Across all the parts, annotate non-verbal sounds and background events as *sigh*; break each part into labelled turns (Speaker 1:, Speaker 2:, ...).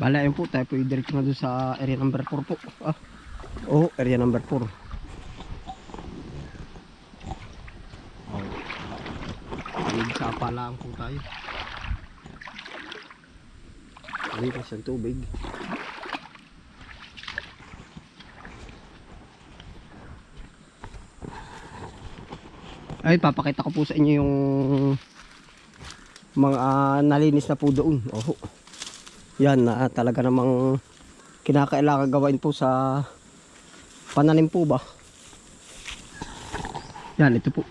Speaker 1: Bala yun po, tayo po yung direct na doon sa area number 4 po. Ah. Oh, area number 4. Oh. Sa palaan po tayo. Ay, kasi ang tubig. Ay, papakita ko po sa inyo yung mga ah, nalinis na po doon. Oh. Yan na talaga namang kinakailangan gawain po sa pananim po ba. Yan, ito po.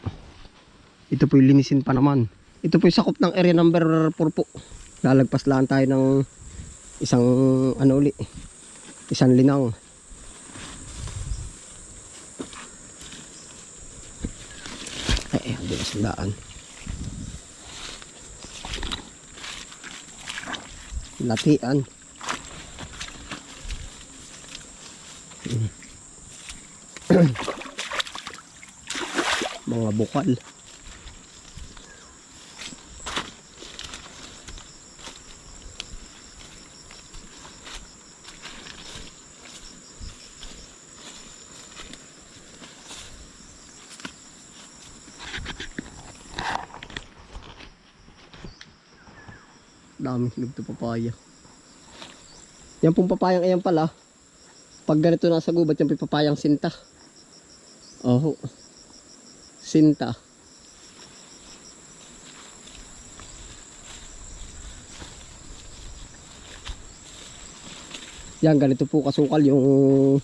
Speaker 1: Ito po yung linisin pa naman. Ito po yung sakop ng area number 4 po. Lalagpas lang tayo ng isang ano uli. Isang linang. Ay, ang bilis daan. Latian. Mga bukal. Daming hinog papaya. Yan pong papayang ayan pala. Pag ganito nasa gubat, yan po yung papayang sinta. Oh. Sinta. Yan, ganito po kasukal yung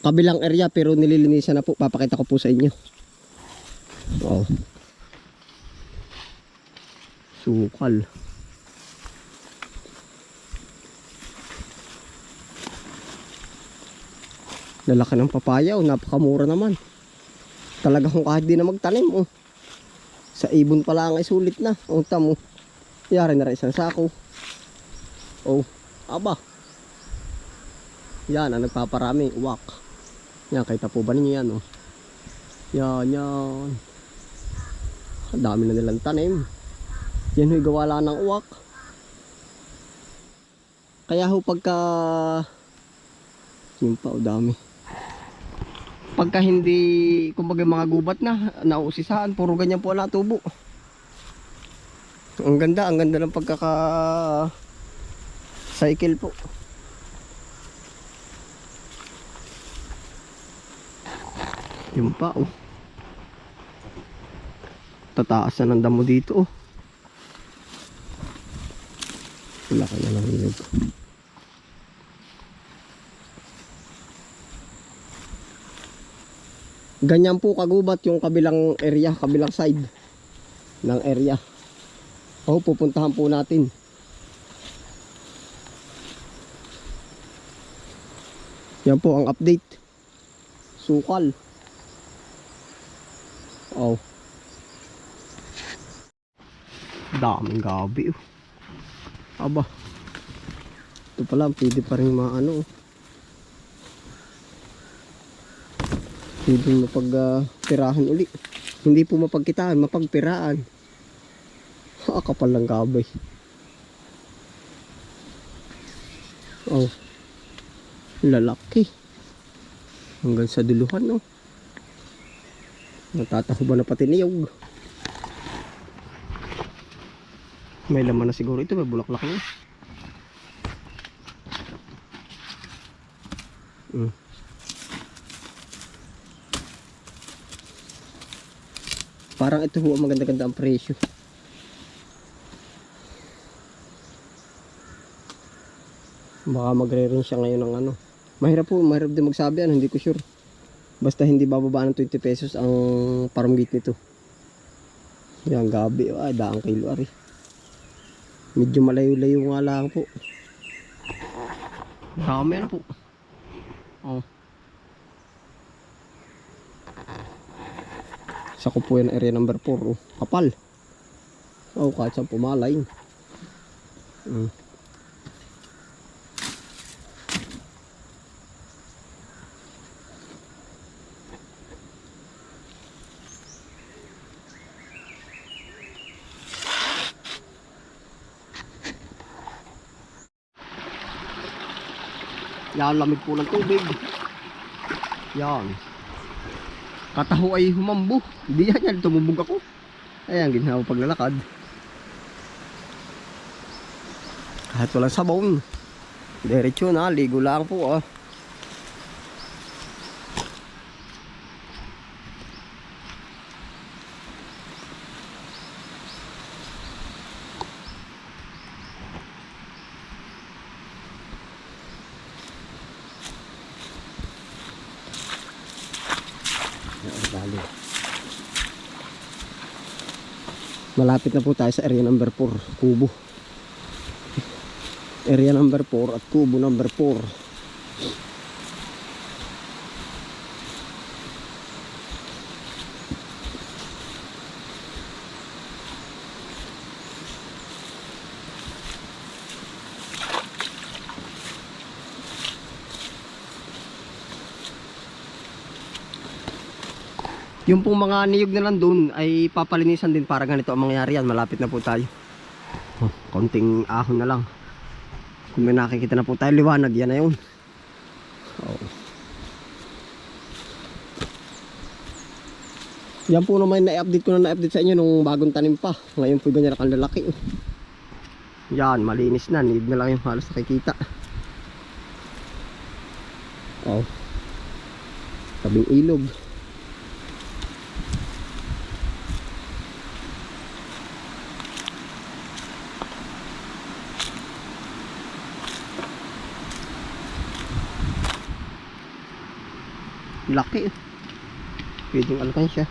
Speaker 1: kabilang area pero nililinisan na po. Papakita ko po sa inyo. Oh. Sukal. Lalaki ng papaya, oh, napakamura naman. Talagang kahit di na magtanim, oh. Sa ibon pa lang ay sulit na. Oh, tamo. Yari na rin isang sako. Oh, aba. Yan, ang nagpaparami, uwak. Yan, kahit po ba ninyo yan, oh. Yan, yan. Ang dami na nilang tanim. Yan, huy, gawa lang ng uwak. Kaya ho pagka... Yun pa, oh, dami pagka hindi kumbaga mga gubat na nauusisahan puro ganyan po ang natubo. Ang ganda ang ganda ng pagkaka cycle po. Yun pa oh. Tataas na ng damo dito oh. Wala ka na lang hinog Ganyan po kagubat yung kabilang area, kabilang side ng area. O, pupuntahan po natin. Yan po ang update. Sukal. Oh. Daming gabi. oh. Aba. Ito pala, pwede pa rin maano. oh. Hindi mapagpirahan uli. Hindi po mapagkitaan, mapagpiraan. Ha, kapal ng gabay. Oh. Lalaki. Hanggang sa duluhan, no. Natataho ba na pati niyog? May laman na siguro ito, may bulaklak na. Mm. Parang ito ho maganda-ganda ang presyo. Baka magre-rin siya ngayon ng ano. Mahirap po, mahirap din magsabi ano, hindi ko sure. Basta hindi bababa ng 20 pesos ang farm nito. Yan, gabi. Ay, daang kilo ari. Medyo malayo-layo nga lang po. Dami ano po. Oh. Sa ko po yan area number 4. Oh. Kapal. Oh, kahit saan pumalay. Mm. Yan, lamig po ng tubig. Yan. Kataho ay humambo. Hindi yan yan, tumubog ako. Ayan, ginawa paglalakad. Kahit walang sabon. Diretso na, ligo lang po ah. Dali. Malapit na po tayo sa area number 4, Kubo. Area number 4 at Kubo number 4. Yung pong mga niyog na nandun ay papalinisan din para ganito ang mangyari yan. Malapit na po tayo. Oh, konting ahon na lang. Kung may nakikita na po tayo, liwanag yan na yun. Oh. Yan po naman na-update ko na na-update sa inyo nung bagong tanim pa. Ngayon po ganyan ang lalaki. oh. Yan, malinis na. Niyog na lang yung halos nakikita. Oh. Tabing ilog. Laki. eh. Pwedeng alkansya.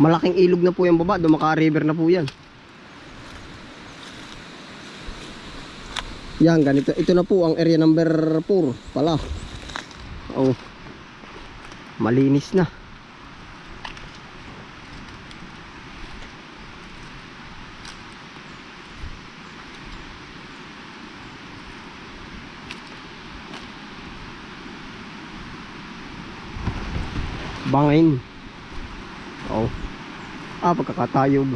Speaker 1: Malaking ilog na po yung baba. Dumaka river na po yan. Yan, ganito. Ito na po ang area number 4 pala. Oh. Malinis na. Bangin. Oh. Ah, pagkakatayog.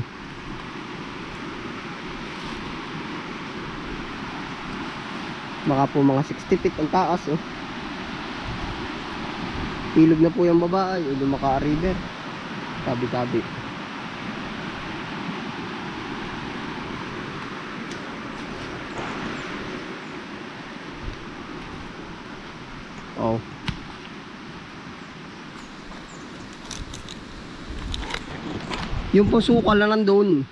Speaker 1: Baka po mga 60 feet ang taas oh. Ilog na po yung baba ay lumaka river. Tabi-tabi. Oh. Yung po sukal na nandun.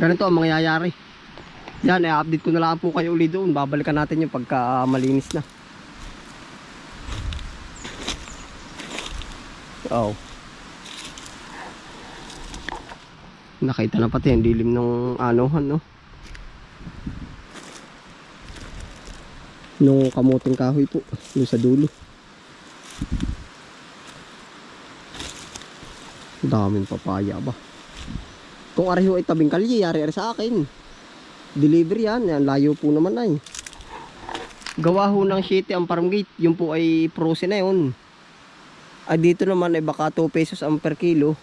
Speaker 1: Ganito ang mangyayari. Yan, i-update ko na lang po kayo uli doon. Babalikan natin yung pagka ah, malinis na. Oh. Nakita na pati yung dilim ng anuhan, no? Nung kamuting kahoy po, doon sa dulo. Daming papaya ba? Kung ariho ay tabing kalye, yari ari sa akin. Delivery yan, yan layo po naman ay. Gawa ho ng 7 ang farm gate, yun po ay frozen na yun. Ay dito naman ay baka 2 pesos ang per kilo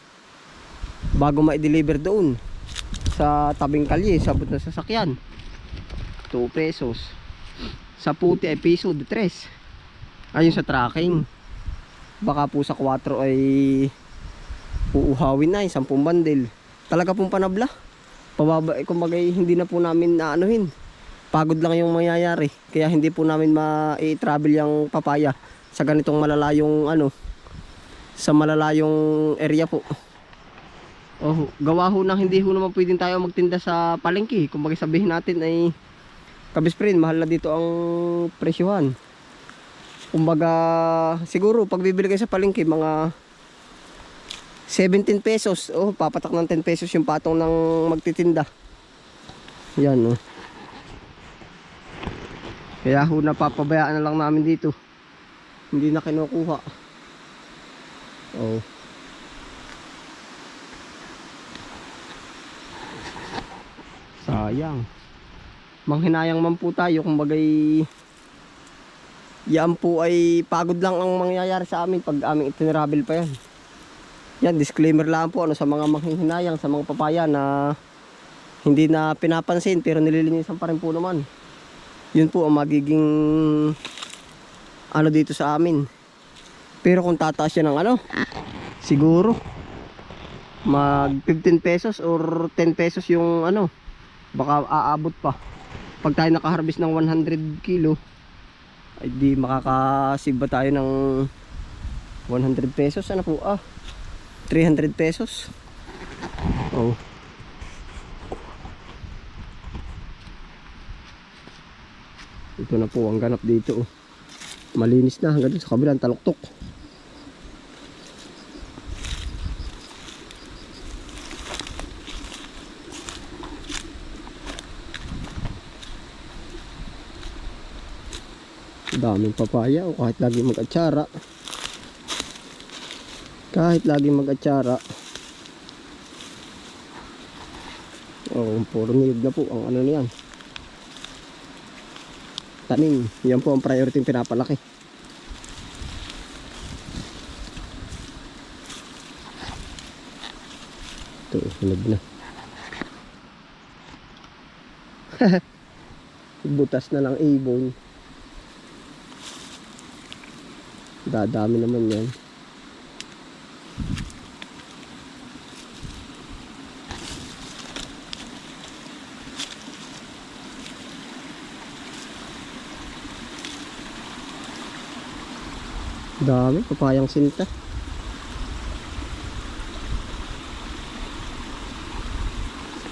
Speaker 1: bago ma-deliver doon sa tabing kalye, sabot na sasakyan. 2 pesos. Sa puti ay piso de 3. Ayun sa tracking. Baka po sa 4 ay uuhawin na, 10 bandel. Talaga pong panabla. Pababa, eh, kumbaga eh, hindi na po namin naanuhin. Pagod lang yung mangyayari. Kaya hindi po namin ma-travel yung papaya sa ganitong malalayong ano, sa malalayong area po. Oh, gawa ho nang hindi ho naman pwedeng tayo magtinda sa palengke. Kumbaga sabihin natin ay kabisprin, mahal na dito ang presyohan. Kumbaga siguro pag bibili kayo sa palengke mga 17 pesos. Oh, papatak ng 10 pesos yung patong ng magtitinda. Yan, oh. Kaya ho napapabayaan na lang namin dito. Hindi na kinukuha. Oh. Sayang. Manghinayang man po tayo kung bagay yan po ay pagod lang ang mangyayari sa amin pag aming itinravel pa yan. Yan, disclaimer lang po ano, sa mga manghihinayang, sa mga papaya na hindi na pinapansin pero nililinisan pa rin po naman. Yun po ang magiging ano dito sa amin. Pero kung tataas siya ng ano, siguro mag 15 pesos or 10 pesos yung ano, baka aabot pa. Pag tayo nakaharvest ng 100 kilo, ay di makakasiba tayo ng 100 pesos. Ano po ah? 300 pesos. Oh. Ito na po ang ganap dito. Oh. Malinis na hanggang sa kabilang taluktok. daming papaya o kahit lagi mag-atsara kahit lagi mag-atsara. Oh, puro niyog na po. Ang ano niyan tanim. Yan po ang priority pinapalaki. Ito sunog na. *laughs* Butas na lang ibon. Dadami naman yan. Dami, papayang sinta.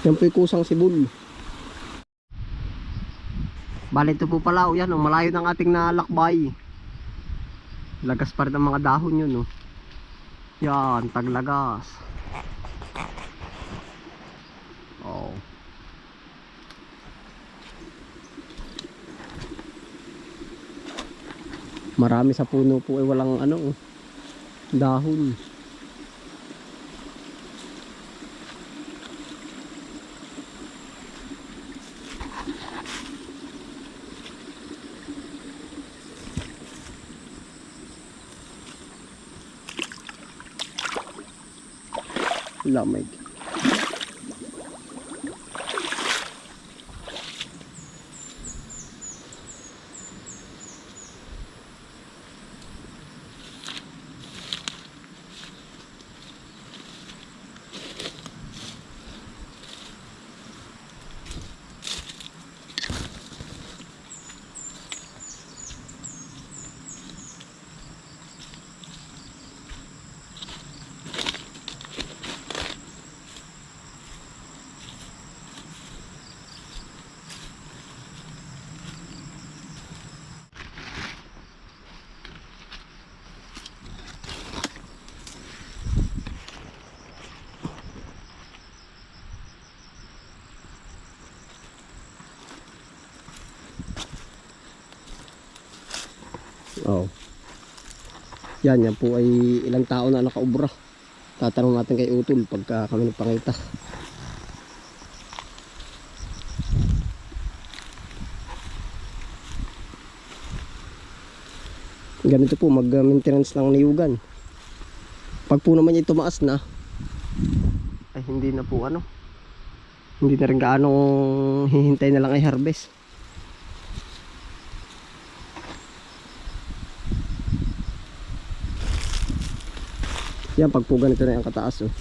Speaker 1: Yan po kusang sibul. Bali ito po pala, o yan, o, malayo ng ating nalakbay. Lagas pa rin ang mga dahon yun, no? Yan, taglagas. Marami sa puno po ay walang ano, dahon. lamig. Yan, yan po ay ilang tao na nakaubra. Tatanong natin kay Utol pagka kami nagpangita. Ganito po mag-maintenance ng niyugan. Pag po naman ito tumaas na, ay hindi na po ano, hindi na rin gaano hihintay na lang ay harvest. Yan, pag po ganito na yung kataas oh.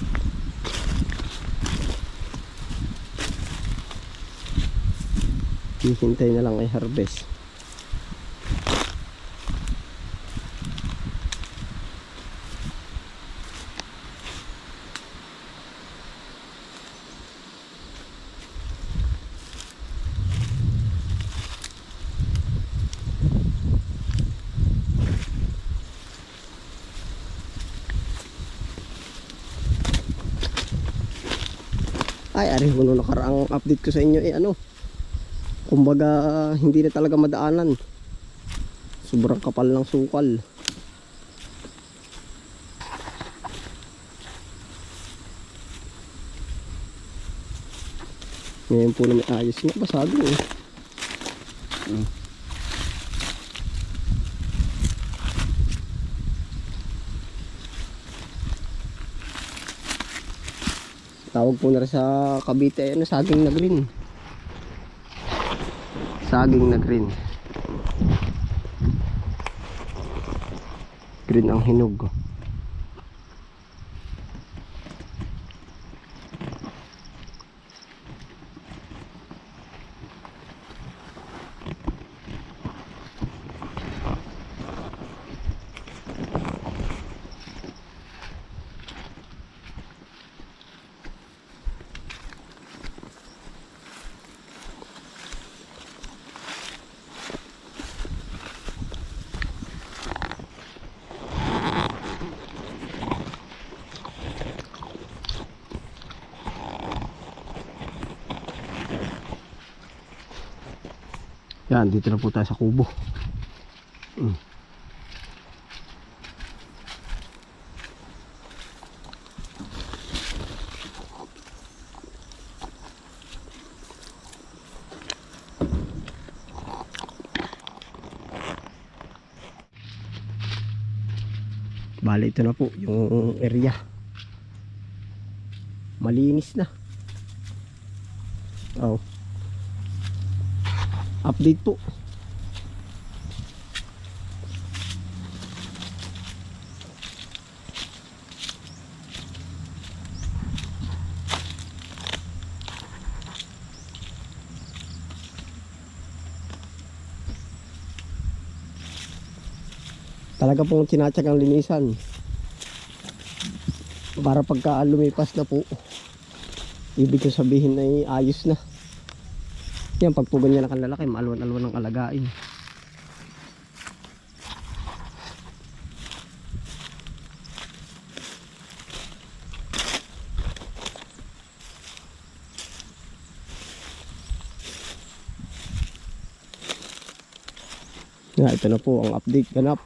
Speaker 1: Hihintay na lang ay harvest. Ari ko nung nakaraang update ko sa inyo eh ano. Kumbaga hindi na talaga madaanan. Sobrang kapal ng sukal. Ngayon po na may ayos nga basado eh. Hmm. Tawag po na sa Cavite ano, saging na green. Saging na green. Green ang hinog. Yan, dito na po tayo sa kubo. Mm. Bale, ito na po yung area. Malinis na. Oh. Update po. Talaga pong tinatsak ang linisan. Para pagka lumipas na po, ibig sabihin ay ayos na. Yan, pag po ganyan ang lalaki, maalwan-alwan ng alagain. Nga, ito na po ang update ganap.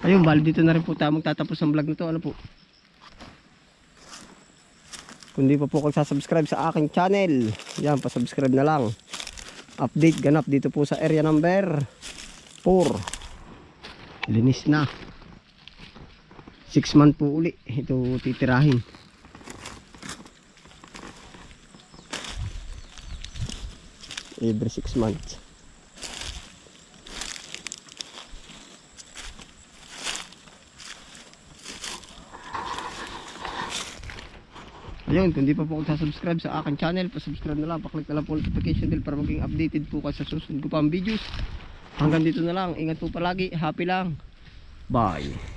Speaker 1: Ayun, bali dito na rin po tayo magtatapos ng vlog na to. Ano po? Kung di pa po kayo sasubscribe sa aking channel, yan, pasubscribe na lang. Update ganap dito po sa area number 4. Linis na. 6 month po uli. Ito titirahin. Every 6 months. Ayun, kung di pa po kayo subscribe sa aking channel, pa-subscribe na lang, paklik na lang po notification bell para maging updated po kayo sa susunod ko pa ang videos. Hanggang dito na lang, ingat po palagi, happy lang. Bye.